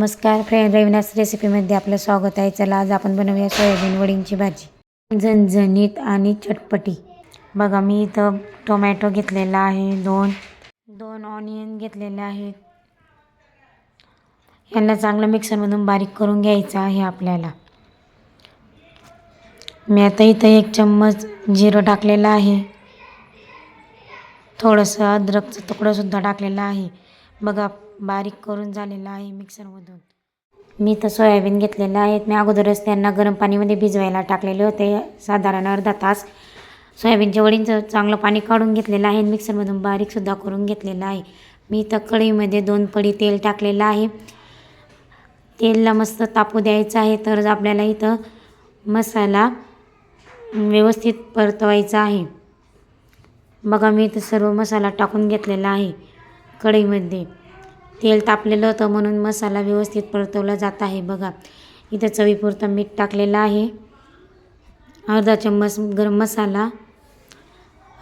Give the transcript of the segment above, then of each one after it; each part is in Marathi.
नमस्कार फ्रेंड. रविनास रेसिपीमध्ये आपलं स्वागत आहे. चला आज आपण बनवूया सोयाबीन वडींची भाजी. झणझणीत आणि चटपटी. बघा मी इथं टोमॅटो घेतलेला आहे. दोन दोन ऑनियन घेतलेले आहेत. यांना चांगलं मिक्सरमधून बारीक करून घ्यायचं आहे आपल्याला. मी आता इथं एक चम्मच जिरं टाकलेलं आहे. थोडंसं अद्रकचं तुकडंसुद्धा टाकलेलं आहे. बघा बारीक करून झालेलं आहे मिक्सरमधून. मी तर सोयाबीन घेतलेलं आहेत मी अगोदरच त्यांना गरम पाणीमध्ये भिजवायला टाकलेले होते साधारण अर्धा तास. सोयाबीनच्या वडींचं चांगलं पाणी काढून घेतलेलं आहे मिक्सरमधून बारीकसुद्धा करून घेतलेलं आहे. मी इथं कढईमध्ये दोन पडी तेल टाकलेलं आहे. तेलला मस्त तापू द्यायचं आहे तरच आपल्याला इथं मसाला व्यवस्थित परतवायचा आहे. बघा मी इथं सर्व मसाला टाकून घेतलेला आहे. कढईमध्ये. तेल तापलेलं होतं म्हणून मसाला व्यवस्थित परतवला जात आहे. बघा इथं चवीपुरतं मीठ टाकलेलं आहे. अर्धा चम्मच गरम मसाला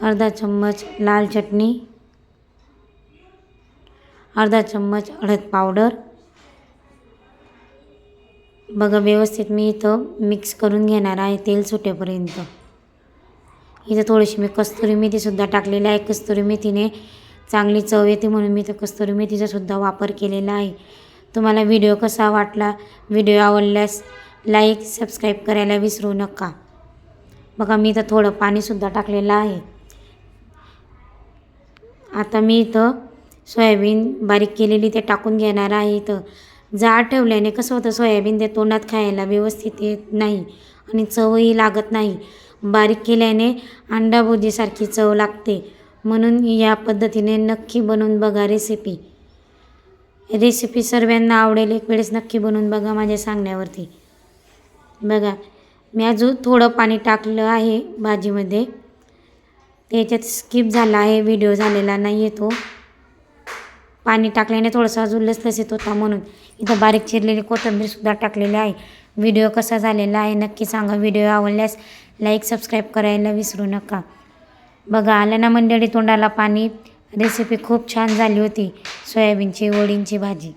अर्धा चम्मच लाल चटणी अर्धा चम्मच हळद पावडर. बघा व्यवस्थित मी इथं मिक्स करून घेणार आहे तेल सुटेपर्यंत. इथं थोडीशी मी कस्तुरी मेथीसुद्धा टाकलेली आहे. कस्तुरी मेथीने चांगली चव येते म्हणून मी तर कस्तुरी मेथीचा सुद्धा वापर केलेला आहे. तुम्हाला व्हिडिओ कसा वाटला? व्हिडिओ आवडल्यास लाईक सबस्क्राईब करायला विसरू नका. बघा मी इथं थोडं पाणीसुद्धा टाकलेलं आहे. आता मी इथं सोयाबीन बारीक केलेली ते टाकून घेणार आहे इथं. जाड ठेवल्याने कसं होतं सोयाबीन ते तोंडात खायला व्यवस्थित येत नाही आणि चवही लागत नाही. बारीक केल्याने अंडाभुजीसारखी चव लागते. म्हणून या पद्धतीने नक्की बनवून बघा रेसिपी रेसिपी सर्वांना आवडेल एक वेळेस नक्की बनवून बघा माझ्या सांगण्यावरती. बघा मी अजून थोडं पाणी टाकलं आहे भाजीमध्ये. त्याच्यात स्किप झाला आहे व्हिडिओ झालेला नाही आहे तो. पाणी टाकल्याने थोडंसं अजून लसलसीत होता म्हणून. इथं बारीक चिरलेली कोथिंबीरसुद्धा टाकलेली आहे. व्हिडिओ कसा झालेला आहे नक्की सांगा. व्हिडिओ आवडल्यास लाईक सबस्क्राईब करायला विसरू नका. बघा आलं ना मंडळी तोंडाला पाणी. रेसिपी खूप छान झाली होती. सोयाबीनची वडींची भाजी.